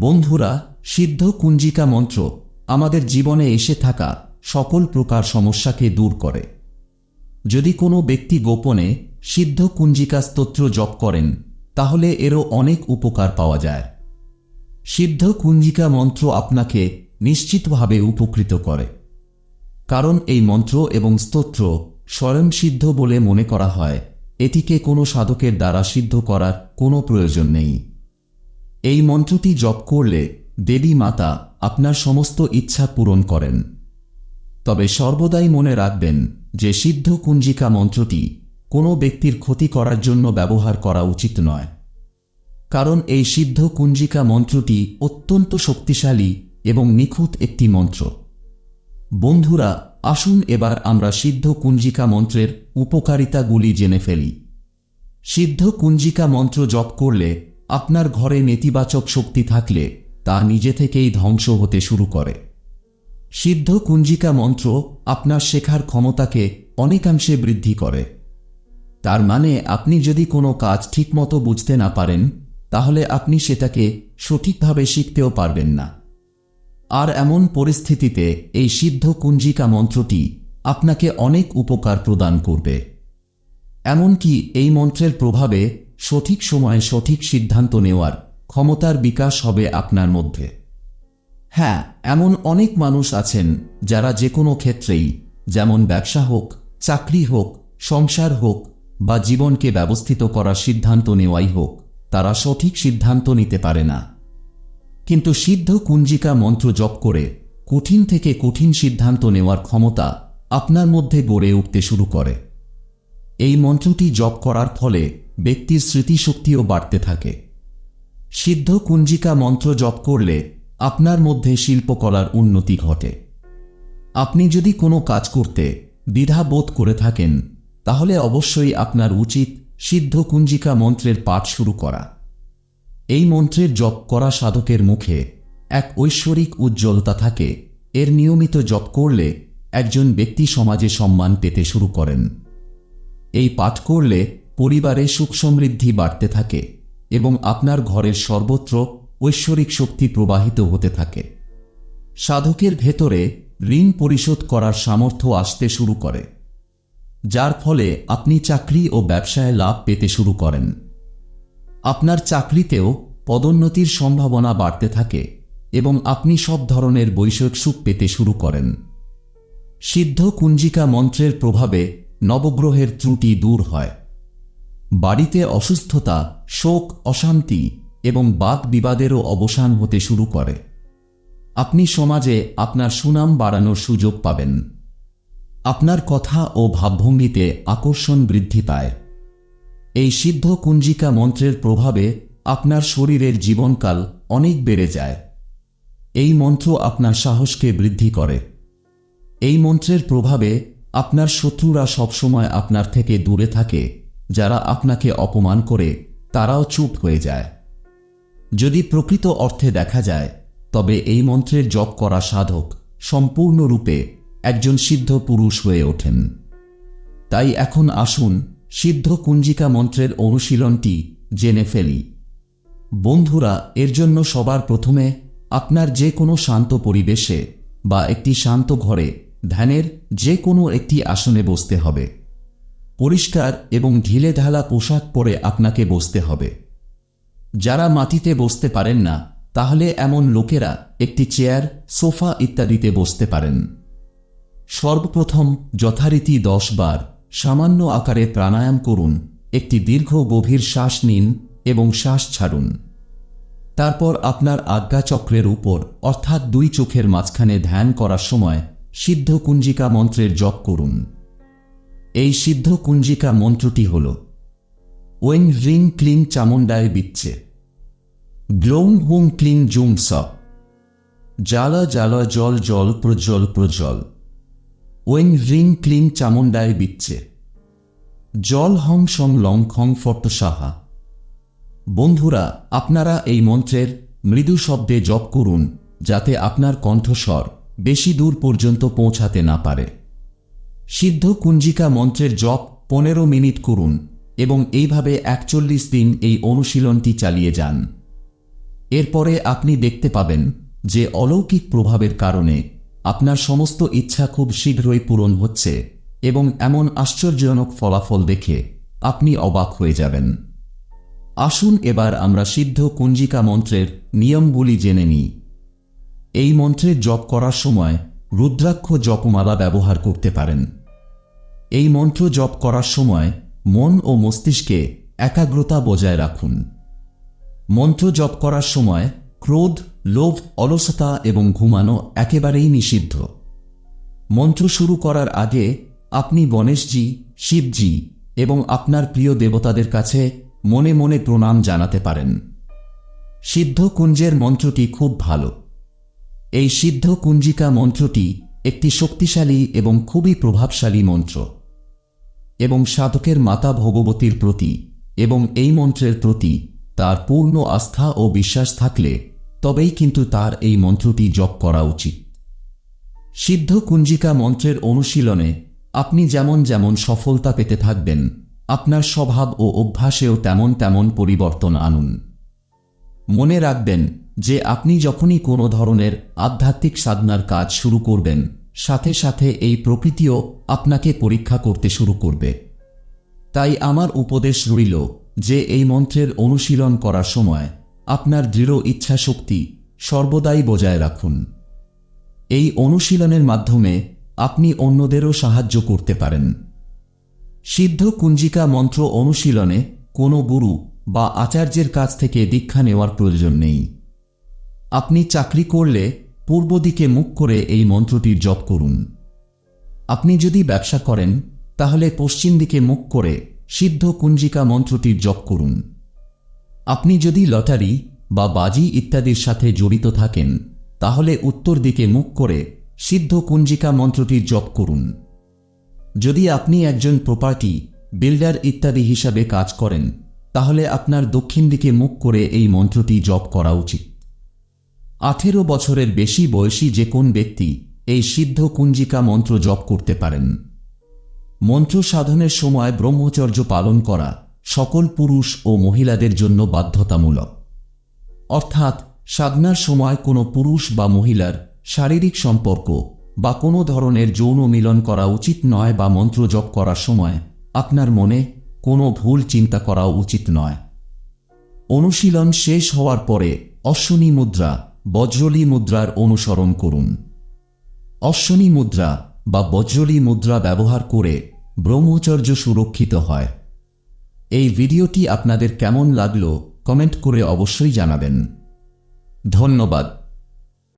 বন্ধুরা, সিদ্ধ কুঞ্জিকা মন্ত্র আমাদের জীবনে এসে থাকা সকল প্রকার সমস্যাকে দূর করে। যদি কোনো ব্যক্তি গোপনে সিদ্ধ কুঞ্জিকা স্তোত্র জপ করেন, তাহলে এরও অনেক উপকার পাওয়া যায়। সিদ্ধ কুঞ্জিকা মন্ত্র আপনাকে নিশ্চিতভাবে উপকৃত করে। কারণ এই মন্ত্র এবং স্তোত্র স্বয়ংসিদ্ধ বলে মনে করা হয়, এটিকে কোনো সাধকের দ্বারা সিদ্ধ করার কোনো প্রয়োজন নেই। এই মন্ত্রটি জপ করলে দেবী মাতা আপনার সমস্ত ইচ্ছা পূরণ করেন। তবে সর্বদাই মনে রাখবেন যে সিদ্ধ কুঞ্জিকা মন্ত্রটি কোনো ব্যক্তির ক্ষতি করার জন্য ব্যবহার করা উচিত নয়। কারণ এই সিদ্ধ কুঞ্জিকা মন্ত্রটি অত্যন্ত শক্তিশালী এবং নিখুঁত একটি মন্ত্র। বন্ধুরা, আসুন এবার আমরা সিদ্ধ কুঞ্জিকা মন্ত্রের উপকারিতাগুলি জেনে ফেলি। সিদ্ধ কুঞ্জিকা মন্ত্র জপ করলে আপনার ঘরে নেতিবাচক শক্তি থাকলে তা নিজে থেকেই ধ্বংস হতে শুরু করে। সিদ্ধ কুঞ্জিকা মন্ত্র আপনার শেখার ক্ষমতাকে অনেকাংশে বৃদ্ধি করে। তার মানে আপনি যদি কোনো কাজ ঠিকমতো বুঝতে না পারেন, তাহলে আপনি সেটাকে সঠিকভাবে শিখতেও পারবেন না। আর এমন পরিস্থিতিতে এই সিদ্ধ কুঞ্জিকা মন্ত্রটি আপনাকে অনেক উপকার প্রদান করবে। এমনকি এই মন্ত্রের প্রভাবে সঠিক সময়ে সঠিক সিদ্ধান্ত নেওয়ার ক্ষমতার বিকাশ হবে আপনার মধ্যে। হ্যাঁ এমন অনেক মানুষ আছেন যারা যে কোনো ক্ষেত্রেই, যেমন ব্যবসা হোক, চাকরি হোক, সংসার হোক বা জীবনকে ব্যবস্থিত করার সিদ্ধান্ত নেওয়াই হোক, তারা সঠিক সিদ্ধান্ত নিতে পারে না। কিন্তু সিদ্ধ কুঞ্জিকা মন্ত্র জপ করে কঠিন থেকে কঠিন সিদ্ধান্ত নেওয়ার ক্ষমতা আপনার মধ্যে গড়ে উঠতে শুরু করে। এই মন্ত্রটি জপ করার ফলে ব্যক্তির স্মৃতিশক্তিও বাড়তে থাকে। সিদ্ধ কুঞ্জিকা মন্ত্র জপ করলে আপনার মধ্যে শিল্পকলার উন্নতি ঘটে। আপনি যদি কোনো কাজ করতে দ্বিধা বোধ করে থাকেন, তাহলে অবশ্যই আপনার উচিত সিদ্ধ কুঞ্জিকা মন্ত্রের পাঠ শুরু করা। এই মন্ত্রের জপ করা সাধকের মুখে এক ঐশ্বরিক উজ্জ্বলতা থাকে। এর নিয়মিত জপ করলে একজন ব্যক্তি সমাজে সম্মান পেতে শুরু করেন। এই পাঠ করলে পরিবারে সুখ সমৃদ্ধি বাড়তে থাকে এবং আপনার ঘরের সর্বত্র ঐশ্বরিক শক্তি প্রবাহিত হতে থাকে। সাধকের ভেতরে ঋণ পরিশোধ করার সামর্থ্য আসতে শুরু করে, যার ফলে আপনি চাকরি ও ব্যবসায় লাভ পেতে শুরু করেন। আপনার চাকরিতেও পদোন্নতির সম্ভাবনা বাড়তে থাকে এবং আপনি সব ধরনের বৈষয়িক সুখ পেতে শুরু করেন। সিদ্ধ কুঞ্জিকা মন্ত্রের প্রভাবে নবগ্রহের ত্রুটি দূর হয়। বাড়িতে অসুস্থতা, শোক, অশান্তি এবং বাদ বিবাদেরও অবসান হতে শুরু করে। আপনি সমাজে আপনার সুনাম বাড়ানোর সুযোগ পাবেন। আপনার কথা ও ভাবভঙ্গিতে আকর্ষণ বৃদ্ধি পায়। এই সিদ্ধ কুঞ্জিকা মন্ত্রের প্রভাবে আপনার শরীরের জীবনকাল অনেক বেড়ে যায়। এই মন্ত্র আপনার সাহসকে বৃদ্ধি করে। এই মন্ত্রের প্রভাবে আপনার শত্রুরা সবসময় আপনার থেকে দূরে থাকে। যারা আপনাকে অপমান করে, তারাও চুপ হয়ে যায়। যদি প্রকৃত অর্থে দেখা যায়, তবে এই মন্ত্রের জপ করা সাধক সম্পূর্ণরূপে একজন সিদ্ধ পুরুষ হয়ে ওঠেন। তাই এখন আসুন সিদ্ধ কুঞ্জিকা মন্ত্রের অনুশীলনটি জেনে ফেলি। বন্ধুরা, এর জন্য সবার প্রথমে আপনার যে কোনো শান্ত পরিবেশে বা একটি শান্ত ঘরে ধ্যানের যে কোনো একটি আসনে বসতে হবে। পরিষ্কার এবং ঢিলে ঢালা পোশাক পরে আপনাকে বসতে হবে। যারা মাটিতে বসতে পারেন না, তাহলে এমন লোকেরা একটি চেয়ার, সোফা ইত্যাদিতে বসতে পারেন। সর্বপ্রথম যথারীতি দশ বার সামান্য আকারে প্রাণায়াম করুন, একটি দীর্ঘ গভীর শ্বাস নিন এবং শ্বাস ছাড়ুন। তারপর আপনার আজ্ঞাচক্রের উপর, অর্থাৎ দুই চোখের মাঝখানে ধ্যান করার সময় সিদ্ধ কুঞ্জিকা মন্ত্রের জপ করুন। এই সিদ্ধ কুঞ্জিকা মন্ত্রটি হল, ওয়েন রিং ক্লিং চামুন্ডায় বিচ্ছে গ্লৌং হুং ক্লিং জুং স জ্বালা জ্বালা জল জল প্রজ্বল প্রজ্বল ওয়েন রিং ক্লিং চামুন্ডায় বিচ্ছে, জল হং সং লং খং ফর্ত সাহা বন্ধুরা, আপনারা এই মন্ত্রের মৃদু শব্দে জপ করুন, যাতে আপনার কণ্ঠস্বর বেশি দূর পর্যন্ত পৌঁছাতে না পারে। সিদ্ধ কুঞ্জিকা মন্ত্রের জপ পনেরো মিনিট করুন এবং এইভাবে একচল্লিশ দিন এই অনুশীলনটি চালিয়ে যান। এরপরে আপনি দেখতে পাবেন যে অলৌকিক প্রভাবের কারণে আপনার সমস্ত ইচ্ছা খুব শীঘ্রই পূরণ হচ্ছে এবং এমন আশ্চর্যজনক ফলাফল দেখে আপনি অবাক হয়ে যাবেন। আসুন এবার আমরা সিদ্ধ কুঞ্জিকা মন্ত্রের নিয়মগুলি জেনে নিই। এই মন্ত্রের জপ করার সময় রুদ্রাক্ষ জপমালা ব্যবহার করতে পারেন। এই মন্ত্র জপ করার সময় মন ও মস্তিষ্কে একাগ্রতা বজায় রাখুন। মন্ত্র জপ করার সময় ক্রোধ, লোভ, অলসতা এবং ঘুমানো একেবারেই নিষিদ্ধ। মন্ত্র শুরু করার আগে আপনি গণেশজি, শিবজি এবং আপনার প্রিয় দেবতাদের কাছে মনে মনে প্রণাম জানাতে পারেন। সিদ্ধ কুঞ্জের মন্ত্রটি খুব ভালো। এই সিদ্ধ কুঞ্জিকা মন্ত্রটি একটি শক্তিশালী এবং খুবই প্রভাবশালী মন্ত্র। এবং সাধকের মাতা ভগবতীর প্রতি এবং এই মন্ত্রের প্রতি তার পূর্ণ আস্থা ও বিশ্বাস থাকলে তবেই কিন্তু তার এই মন্ত্রটি জপ করা উচিত। সিদ্ধ কুঞ্জিকা মন্ত্রের অনুশীলনে আপনি যেমন যেমন সফলতা পেতে থাকবেন, আপনার স্বভাব ও অভ্যাসেও তেমন তেমন পরিবর্তন আনুন। মনে রাখবেন যে আপনি যখনই কোনো ধরনের আধ্যাত্মিক সাধনার কাজ শুরু করবেন, সাথে সাথে এই প্রকৃতিও আপনাকে পরীক্ষা করতে শুরু করবে। তাই আমার উপদেশ রইল যে এই মন্ত্রের অনুশীলন করার সময় আপনার দৃঢ় ইচ্ছাশক্তি সর্বদাই বজায় রাখুন। এই অনুশীলনের মাধ্যমে আপনি অন্যদেরও সাহায্য করতে পারেন। সিদ্ধ কুঞ্জিকা মন্ত্র অনুশীলনে কোনো গুরু বা আচার্যের কাছ থেকে দীক্ষা নেওয়ার প্রয়োজন নেই। আপনি চাকরি করলে পূর্ব দিকে মুখ করে এই মন্ত্রটির জপ করুন। আপনি যদি ব্যবসা করেন, তাহলে পশ্চিম দিকে মুখ করে সিদ্ধ কুঞ্জিকা মন্ত্রটির জপ করুন। আপনি যদি লটারি বা বাজি ইত্যাদির সাথে জড়িত থাকেন, তাহলে উত্তর দিকে মুখ করে সিদ্ধ কুঞ্জিকা মন্ত্রটির জপ করুন। যদি আপনি একজন প্রপার্টি বিল্ডার ইত্যাদি হিসাবে কাজ করেন, তাহলে আপনার দক্ষিণ দিকে মুখ করে এই মন্ত্রটি জপ করা উচিত। আঠেরো বছরের বেশি বয়সী যে কোন ব্যক্তি এই সিদ্ধ কুঞ্জিকা মন্ত্র জপ করতে পারেন। মন্ত্র সাধনের সময় ব্রহ্মচর্য পালন করা সকল পুরুষ ও মহিলাদের জন্য বাধ্যতামূলক। অর্থাৎ সাধনার সময় কোনো পুরুষ বা মহিলার শারীরিক সম্পর্ক বা কোনো ধরনের যৌন মিলন করা উচিত নয় বা মন্ত্র জপ করার সময় আপনার মনে কোনো ভুল চিন্তা করা উচিত নয়। অনুশীলন শেষ হওয়ার পরে অশ্বনী মুদ্রা বজ্রলী মুদ্রার অনুসরণ করুন। অশ্বনী মুদ্রা বা বজ্রলী মুদ্রা ব্যবহার করে ব্রহ্মচর্য সুরক্ষিত হয়। এই ভিডিওটি আপনাদের কেমন লাগল কমেন্ট করে অবশ্যই জানাবেন। ধন্যবাদ।